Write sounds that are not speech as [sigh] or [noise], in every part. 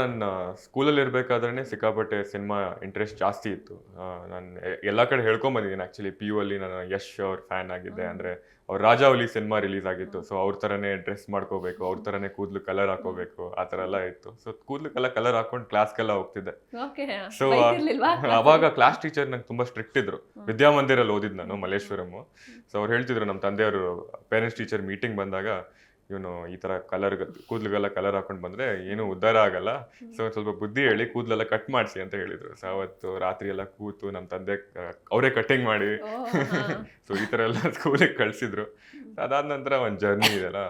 ನಾನು ಸ್ಕೂಲಲ್ಲಿ ಇರಬೇಕಾದ್ರೆ ಸಿಕ್ಕಾಪಟ್ಟೆ ಸಿನಿಮಾ ಇಂಟ್ರೆಸ್ಟ್ ಜಾಸ್ತಿ ಇತ್ತು. ನಾನು ಎಲ್ಲ ಕಡೆ ಹೇಳ್ಕೊಂಬಂದಿದ್ದೀನಿ ಆ್ಯಕ್ಚುಲಿ ಪಿ ಯು ಅಲ್ಲಿ ನಾನು ಯಶ್ ಅವ್ರ ಫ್ಯಾನ್ ಆಗಿದ್ದೆ ಅಂದರೆ ಅವ್ರ ರಾಜಾವಲಿ ಸಿನಿಮಾ ರಿಲೀಸ್ ಆಗಿತ್ತು. ಸೊ ಅವ್ರ ಥರನೇ ಡ್ರೆಸ್ ಮಾಡ್ಕೋಬೇಕು ಅವ್ರ ಥರನೇ ಕೂದಲು ಕಲರ್ ಹಾಕೋಬೇಕು ಆ ಥರ ಎಲ್ಲ ಇತ್ತು. ಸೊ ಕೂದಲಕ್ಕೆಲ್ಲ ಕಲರ್ ಹಾಕೊಂಡು ಕ್ಲಾಸ್ಗೆಲ್ಲ ಹೋಗ್ತಿದ್ದೆ. ಸೊ ಅವಾಗ ಕ್ಲಾಸ್ ಟೀಚರ್ ನಂಗೆ ತುಂಬಾ ಸ್ಟ್ರಿಕ್ಟ್ ಇದ್ರು. ವಿದ್ಯಾಮಂದಿರಲ್ಲಿ ಓದಿದ್ದು ನಾನು ಮಲ್ಲೇಶ್ವರಂ. ಸೊ ಅವ್ರು ಹೇಳ್ತಿದ್ರು ನಮ್ಮ ತಂದೆಯವರು ಪೇರೆಂಟ್ಸ್ ಟೀಚರ್ ಮೀಟಿಂಗ್ ಬಂದಾಗ ಇವನು ಈ ತರ ಕಲರ್ ಕೂದಲಿಗೆಲ್ಲ ಕಲರ್ ಹಾಕೊಂಡು ಬಂದ್ರೆ ಏನು ಉದ್ಧಾರ ಆಗಲ್ಲ. ಸೊ ಸ್ವಲ್ಪ ಬುದ್ಧಿ ಹೇಳಿ ಕೂದಲೆಲ್ಲ ಕಟ್ ಮಾಡಿಸಿ ಅಂತ ಹೇಳಿದ್ರು. ಸೊ ಅವತ್ತು ರಾತ್ರಿ ಎಲ್ಲ ಕೂತು ನಮ್ಮ ತಂದೆ ಅವರೇ ಕಟಿಂಗ್ ಮಾಡಿ. ಸೊ [laughs] ಈ ತರ ಎಲ್ಲ ಸ್ಕೂಲಿಗೆ ಕಳ್ಸಿದ್ರು. ಅದಾದ ನಂತರ ಒಂದು ಜರ್ನಿ ಇದೆಲ್ಲ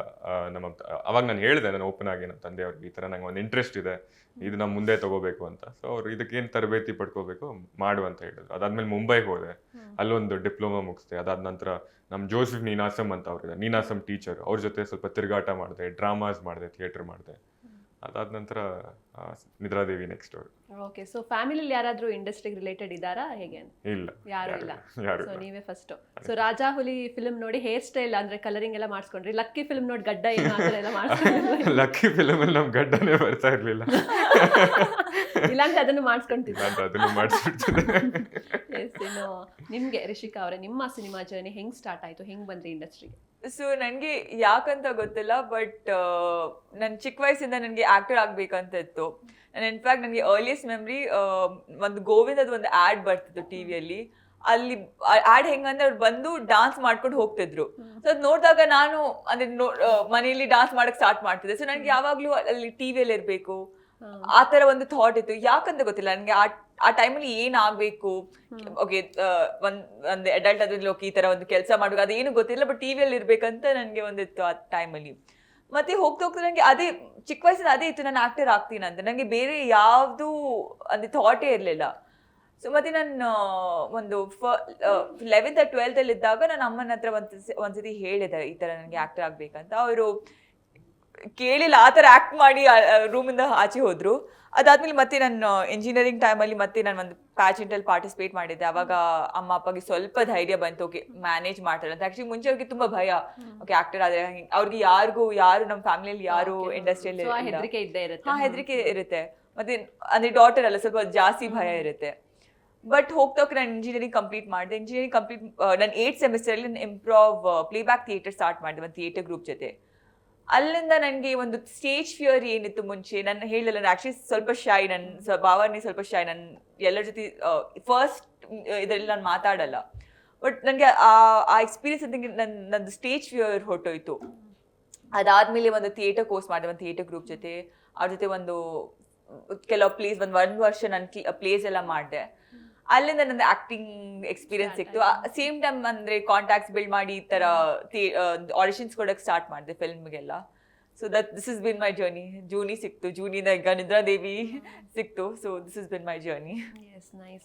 ನಮ್ಮ ಅವಾಗ ನಾನು ಹೇಳಿದೆ ನಾನು ಓಪನ್ ಆಗಿ ನಮ್ಮ ತಂದೆಯವ್ರಿಗೆ ಈ ತರ ನಂಗೆ ಒಂದು ಇಂಟ್ರೆಸ್ಟ್ ಇದೆ. ಇದು ನಮ್ಮ ಮುಂದೆ ತಗೋಬೇಕು ಅಂತ. ಸೊ ಅವ್ರು ಇದಕ್ಕೇನು ತರಬೇತಿ ಪಡ್ಕೋಬೇಕು ಮಾಡು ಅಂತ ಹೇಳಿದ್ರು. ಅದಾದ್ಮೇಲೆ ಮುಂಬೈಗೆ ಹೋದೆ. ಅಲ್ಲೊಂದು ಡಿಪ್ಲೊಮಾ ಮುಗಿಸ್ದೆ. ಅದಾದ ನಂತರ ನಮ್ಮ ಜೋಸೆಫ್ ನೀನಾಸಮ್ ಅಂತ ಅವ್ರಿದೆ ನೀನಾಸಮ್ ಟೀಚರ್ ಅವ್ರ ಜೊತೆ ಸ್ವಲ್ಪ ತಿರುಗಾಟ ಮಾಡಿದೆ ಡ್ರಾಮಾಸ್ ಮಾಡಿದೆ ಥಿಯೇಟರ್ ಮಾಡಿದೆ. ಅದಾದ ನಂತರ ನಿದ್ರಾದೇವಿ ನೆಕ್ಸ್ಟ್ ಅವರು ಓಕೆ ಸೊ ಫ್ಯಾಮಿಲಿ ಯಾರಾದರೂ ಇಂಡಸ್ಟ್ರಿಗೆ ರಿಲೇಟೆಡ್ ಇದ್ದಾರಾ? ಹೇಗೆ ಇಲ್ಲ ಯಾರು ಇಲ್ಲ. ಸೊ ನೀವೇ ಫಸ್ಟ್ ಸೊ ರಾಜಾ ಹುಲಿ ಫಿಲ್ಮ್ ನೋಡಿ ಹೇರ್ ಸ್ಟೈಲ್ ಅಂದ್ರೆ ಕಲರಿಂಗ್ ಎಲ್ಲ ಮಾಡಿಸ್ಕೊಂಡ್ರಿ. ಲಕ್ಕಿ ಫಿಲ್ಮ್ ನೋಡಿ ಗಡ್ಡ ಏನು ಎಲ್ಲ ಮಾಡಿಸ್ಕೊಂಡ್ರಿ? ಲಕ್ಕಿ [laughs] ಅಲ್ಲಿ ನಮ್ ಗಡ್ಡನೇ ಬರ್ತಾ ಇರ್ಲಿಲ್ಲ. [laughs] ಇಲ್ಲಾಂದ್ರೆ ಅದನ್ನು ಮಾಡಿಸ್ಕೊಂತಿದ್ದೆ ನಾನು ಅದನ್ನು ಮಾಡಿಸ್ಬಿಡ್ತಿದ್ದೆ ಎಸ್ ನಿಮ್ಗೆ ರಿಷಿಕಾ ಅವರೇ ನಿಮ್ಮ ಸಿನಿಮಾ ಜರ್ನಿ ಹೆಂಗ್ ಸ್ಟಾರ್ಟ್ ಆಯ್ತು? ಹೆಂಗ್ ಬಂದ್ರಿ ಇಂಡಸ್ಟ್ರಿಗೆ ಸೊ ನನಗೆ ಯಾಕಂತ ಗೊತ್ತಿಲ್ಲ ಬಟ್ ನನ್ನ ಚಿಕ್ಕ ವಯಸ್ಸಿಂದ ನನಗೆ ಆಕ್ಟರ್ ಆಗಬೇಕಂತ ಇತ್ತು ಇನ್ಫ್ಯಾಕ್ಟ್ ನನಗೆ ಅರ್ಲಿಯೆಸ್ಟ್ ಮೆಮ್ರಿ ಒಂದು ಗೋವಿಂದದ ಒಂದು ಆ್ಯಡ್ ಬರ್ತಿತ್ತು ಟಿ ವಿಯಲ್ಲಿ ಅಲ್ಲಿ. ಆ್ಯಡ್ ಹೆಂಗಂದ್ರೆ ಅವ್ರು ಬಂದು ಡಾನ್ಸ್ ಮಾಡ್ಕೊಂಡು ಹೋಗ್ತಿದ್ರು. ಸೊ ಅದು ನೋಡಿದಾಗ ನಾನು ಅಂದ್ರೆ ನೋ ಆ, ಮನೆಯಲ್ಲಿ ಡಾನ್ಸ್ ಮಾಡಕ್ ಸ್ಟಾರ್ಟ್ ಮಾಡ್ತಿದ್ದೆ. ಸೊ ನನಗೆ ಯಾವಾಗಲೂ ಅಲ್ಲಿ ಟಿ ವಿಯಲ್ಲಿ ಇರಬೇಕು ಆ ಥರ ಒಂದು ಥಾಟ್ ಇತ್ತು. ಯಾಕಂತ ಗೊತ್ತಿಲ್ಲ ನನಗೆ ಆ ಆ ಟೈಮಲ್ಲಿ ಏನಾಗಬೇಕು? ಓಕೆ ಒಂದ್ ಒಂದು ಅಡಲ್ಟ್ ಅದ್ರಲ್ಲಿ ಹೋಗಿ ಈ ಥರ ಒಂದು ಕೆಲಸ ಮಾಡಬೇಕು ಅದೇನು ಗೊತ್ತಿಲ್ಲ ಬಟ್ ಟಿ ವಿಯಲ್ಲಿ ಇರ್ಬೇಕಂತ ನನಗೆ ಒಂದಿತ್ತು ಆ ಟೈಮಲ್ಲಿ ಮತ್ತೆ ಹೋಗ್ತಾ ಹೋಗ್ತಾ ನನಗೆ ಅದೇ ಚಿಕ್ಕ ವಯಸ್ಸಿನ ಅದೇ ಇತ್ತು ನಾನು ಆಕ್ಟರ್ ಆಗ್ತೀನಿ ಅಂತ ನನಗೆ ಬೇರೆ ಯಾವುದು ಅಂದ್ರೆ ಥಾಟೇ ಇರಲಿಲ್ಲ. ಸೊ ಮತ್ತೆ ನಾನು ಒಂದು ಫ ಲೆವೆಂತ್ ಟ್ವೆಲ್ತಲ್ಲಿ ಇದ್ದಾಗ ನನ್ನ ಅಮ್ಮನ ಹತ್ರ ಒಂದು ಒಂದ್ಸತಿ ಹೇಳಿದೆ ಈ ತರ ನನಗೆ ಆಕ್ಟರ್ ಆಗಬೇಕಂತ. ಅವರು ಕೇಳಿಲ್ಲ ಆ ಥರ ಆಕ್ಟ್ ಮಾಡಿ ರೂಮಿಂದ ಆಚೆ ಹೋದರು. ಅದಾದ್ಮೇಲೆ ಮತ್ತೆ ನಾನು ಇಂಜಿನಿಯರಿಂಗ್ ಟೈಮಲ್ಲಿ ಮತ್ತೆ ನಾನು ಒಂದು ಪ್ಯಾಚೆಂಟಲ್ಲಿ ಪಾರ್ಟಿಸಿಪೇಟ್ ಮಾಡಿದ್ದೆ. ಅವಾಗ ಅಮ್ಮ ಅಪ್ಪಗೆ ಸ್ವಲ್ಪ ಧೈರ್ಯ ಬಂತು. ಓಕೆ ಮ್ಯಾನೇಜ್ ಮಾಡ್ತಾರೆ ಅಂತ. ಆ್ಯಕ್ಚುಲಿ ಮುಂಚೆ ಅವ್ರಿಗೆ ತುಂಬಾ ಭಯ. ಓಕೆ ಆಕ್ಟರ್ ಆದರೆ ಅವ್ರಿಗೆ ಯಾರಿಗೂ ಯಾರು ನಮ್ಮ ಫ್ಯಾಮಿಲಿಯಲ್ಲಿ ಯಾರು ಇಂಡಸ್ಟ್ರಿಯಲ್ಲಿ ಸೊ ಆ ಹೆದರಿಕೆ ಇದ್ದೇ ಇರುತ್ತೆ. ಹಾಂ ಹೆದರಿಕೆ ಇರುತ್ತೆ. ಮತ್ತೆ ಅಂದರೆ ಡಾಟರ್ ಅಲ್ಲ ಸ್ವಲ್ಪ ಜಾಸ್ತಿ ಭಯ ಇರುತ್ತೆ. ಬಟ್ ಹೋಗ್ತಾ ಹೋಗಿ ನಾನು ಇಂಜಿನಿಯರಿಂಗ್ ಕಂಪ್ಲೀಟ್ ಮಾಡಿದೆ. ಇಂಜಿನಿಯರಿಂಗ್ ಕಂಪ್ಲೀಟ್ ನಾನು ಏಟ್ ಸೆಮಿಸ್ಟರಲ್ಲಿ ಇಂಪ್ರೂವ್ ಪ್ಲೇಬ್ಯಾಕ್ ಥಿಯೇಟರ್ ಸ್ಟಾರ್ಟ್ ಮಾಡಿದೆ. ಒಂದು ಥಿಯೇಟರ್ ಗ್ರೂಪ್ ಜೊತೆ. ಅಲ್ಲಿಂದ ನನಗೆ ಒಂದು ಸ್ಟೇಜ್ ಫಿಯರ್ ಏನಿತ್ತು ಮುಂಚೆ ನಾನು ಹೇಳಲ್ಲ ನಾನು ಆ್ಯಕ್ಚುಲಿ ಸ್ವಲ್ಪ ಶೈ ನನ್ನ ಭಾವನೆ ಸ್ವಲ್ಪ ಶೈ ನಾನು ಎಲ್ಲರ ಜೊತೆ ಫಸ್ಟ್ ಇದರಲ್ಲಿ ನಾನು ಮಾತಾಡಲ್ಲ. ಬಟ್ ನನಗೆ ಆ ಆ ಎಕ್ಸ್ಪೀರಿಯನ್ಸ್ ನನಗೆ ನನ್ನ ನಂದು ಸ್ಟೇಜ್ ಫಿಯರ್ ಹೊರಟೋಯ್ತು. ಅದಾದಮೇಲೆ ಒಂದು ಥಿಯೇಟರ್ ಕೋರ್ಸ್ ಮಾಡಿದೆ, ಒಂದು ಥಿಯೇಟರ್ ಗ್ರೂಪ್ ಜೊತೆ. ಅವ್ರ ಜೊತೆ ಒಂದು, ಕೆಲವು ಪ್ಲೇಸ್ ಒಂದು ಒಂದು ವರ್ಷ ನಾನು ಪ್ಲೇಸ್ ಎಲ್ಲ ಮಾಡಿದೆ. ಅಲ್ಲಿಂದ ನಂದು ಆಕ್ಟಿಂಗ್ ಎಕ್ಸ್ಪೀರಿಯನ್ಸ್ ಸಿಕ್ತು. ಸೇಮ್ ಟೈಮ್ ಅಂದ್ರೆ ಕಾಂಟ್ಯಾಕ್ಟ್ಸ್ ಬಿಲ್ಡ್ ಮಾಡಿ ಈ ತರ ಆಡಿಷನ್ಸ್ ಕೊಡಕ್ಕೆ ಸ್ಟಾರ್ಟ್ ಮಾಡಿದೆ ಫಿಲ್ಮ್ಗೆಲ್ಲ so that this is been my journey Juni ಸಿಕ್ತು. ಜೂನಿಯಿಂದ ಈಗ ನಿದ್ರಾದೇವಿ ಸಿಕ್ತು. So this is been my journey yes nice